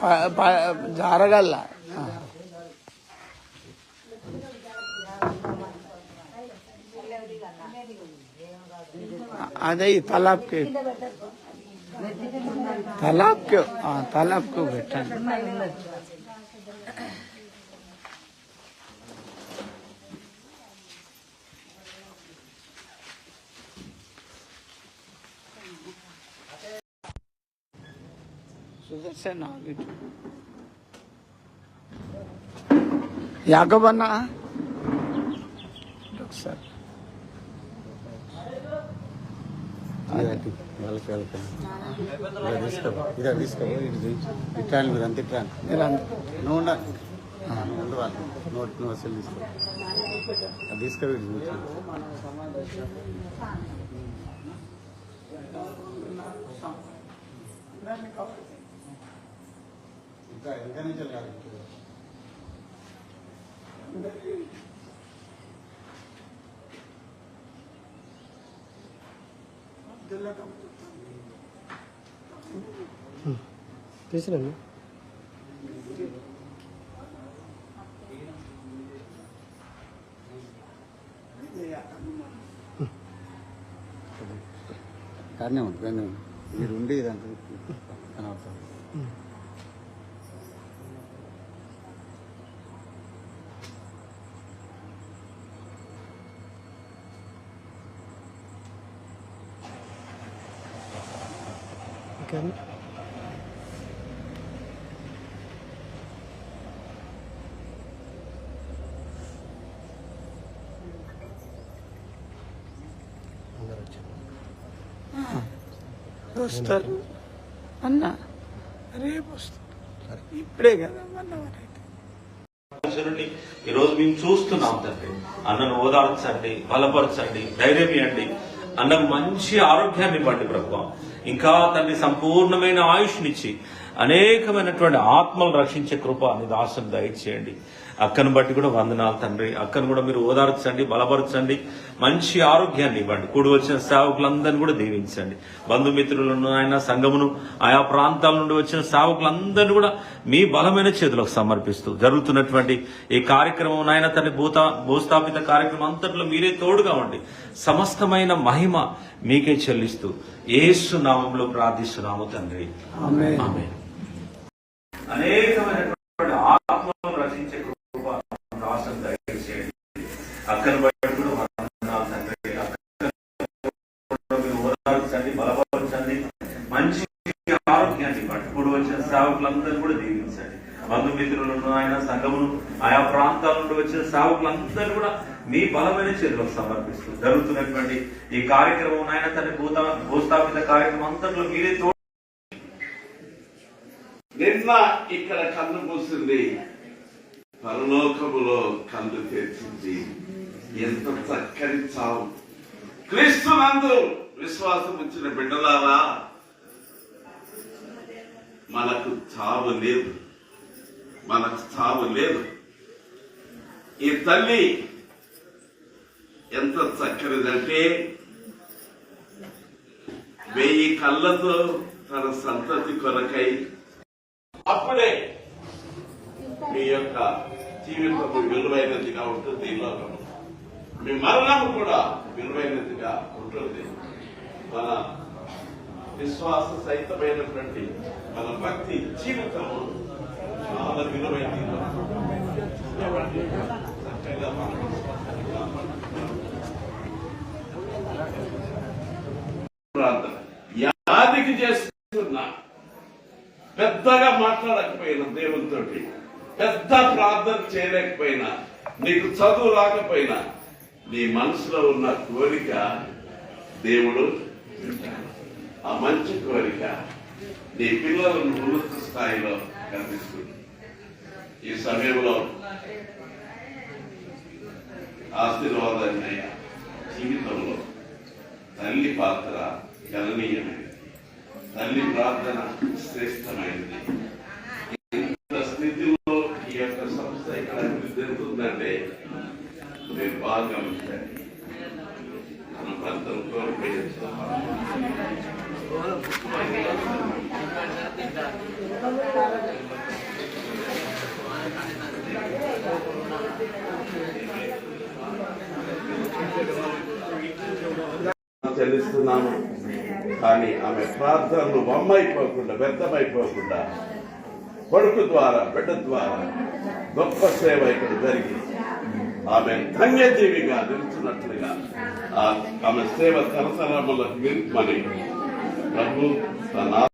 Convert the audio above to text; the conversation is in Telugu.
ప- ప- జారగల్ల ఆ. అదే ఈ తలాబ్కి తలాబ్కి ఆ, తలాబ్కి పెట్టండి సుదర్శన్ ఆగిటు యాకబన్న ఒకసారి వాళ్ళకి వాళ్ళకి ఇలా తీసుకో ఇలా తీసుకో ఇటు చూపించు. ఇట్రాను మీరు అంత ఇట్రాను మీరు అంత- నువ్వు ఉండాలి ముందు వాళ్ళు నోట్ నువ్వు అసలు తీసుకో అది తీసుకో తీసిరండి. కానీ ఉంది మీరు ఉండి ఇదంతా కనబడుతుంది వచ్చారు వస్తారు అన్న రేపు వస్తారు ఇప్పుడే కదా ఈ రోజు మేము చూస్తున్నాం తండ్రి. అన్నను ఓదార్చండి బలపరచండి ధైర్యం ఇవ్వండి. అన్న మంచి ఆరోగ్యాన్ని ఇవ్వండి ప్రభు ఇంకా తండ్రి సంపూర్ణమైన ఆయుష్నిచ్చి అనేకమైనటువంటి ఆత్మలు రక్షించే కృప నీ దాసం దయచేయండి. అక్కను బట్టి కూడా వందనాలు తండ్రి. అక్కను కూడా మీరు ఓదార్చండి బలపరచండి మంచి ఆరోగ్యాన్ని ఇవ్వండి. కూడి వచ్చిన సేవకులందరినీ కూడా దీవించండి. బంధుమిత్రులను ఆయన సంఘమును ఆయా ప్రాంతాల నుండి వచ్చిన సేవకులందరినీ కూడా మీ బలమైన చేతులకు సమర్పిస్తూ జరుగుతున్నటువంటి ఈ కార్యక్రమం ఆయన తన భూత భూస్థాపిత కార్యక్రమం అంతట్లో మీరే తోడుగా ఉండి సమస్తమైన మహిమ మీకే చెల్లిస్తూ ఏసు నామంలో ప్రార్థిస్తున్నాము తండ్రి. ఆమేన్. ఆమేన్. అనేకమైనటువంటి ఆత్మలను రచించే కృప రాష్ట్రం దయచేయండి అక్కను బట్టి కూడా వందనాలు తండ్రి అక్కను కూడా మీరు దీవించండి బలపరచండి. మంచి ఆరోగ్యాన్ని ఇవ్వండి. ఇప్పుడు వచ్చిన సేవకులందరూ కూడా దీవించండి. బంధుమిత్రులను ఆయన సంఘమును ఆయా ప్రాంతాల నుండి వచ్చిన సేవకులందరూ కూడా మీ బలమైన చేతులకు సమర్పిస్తూ జరుగుతున్నటువంటి ఈ కార్యక్రమం ఆయన తన భూత భూస్థాపిత కార్యక్రమం అంతట్లో మీరే తోడు నిన్న ఇక్కడ కన్ను పూసింది పరలోకములో కన్ను తెరిచింది. ఎంత చక్కని చావు. క్రీస్తు నందు విశ్వాసం ఉంచిన బిడ్డలారా మనకు చావు లేదు. మనకు చావు లేదు. ఈ తల్లి ఎంత చక్కనిదంటే వెయ్యి కళ్ళతో తన సంతతి కొరకై అప్పుడే మీ యొక్క జీవితము విలువైనదిగా ఉంటుంది ఈ లోకం మీ మరణం కూడా విలువైనదిగా ఉంటుంది. మన విశ్వాస సహితమైనటువంటి మన భక్తి జీవితము చాలా విలువైంది ప్రార్థన. యాదికి చేస్తున్నా పెద్దగా మాట్లాడకపోయినా దేవునితో పెద్ద ప్రార్థన చేయలేకపోయినా నీకు చదువు రాకపోయినా నీ మనసులో ఉన్న కోరిక దేవుడు ఆ మంచి కోరిక నీ పిల్లలను ఉన్నత స్థాయిలో కనిపిస్తుంది ఈ సమయంలో ఆశీర్వాదాన్ని జీవితంలో తల్లి పాత్ర గణనీయమైనది. తల్లి ప్రార్థన శ్రేష్టమైనది. చెల్లిస్తున్నాము. కానీ ఆమె ప్రార్థనలు బొమ్మైపోకుండా వ్యర్థమైపోకుండా కొడుకు ద్వారా బిడ్డ ద్వారా గొప్ప సేవ ఇక్కడ జరిగి ఆమె ధన్యజీవిగా నిలుచున్నట్లుగా ఆమె సేవ తరతరములకు నిలుపమని ప్రభు తన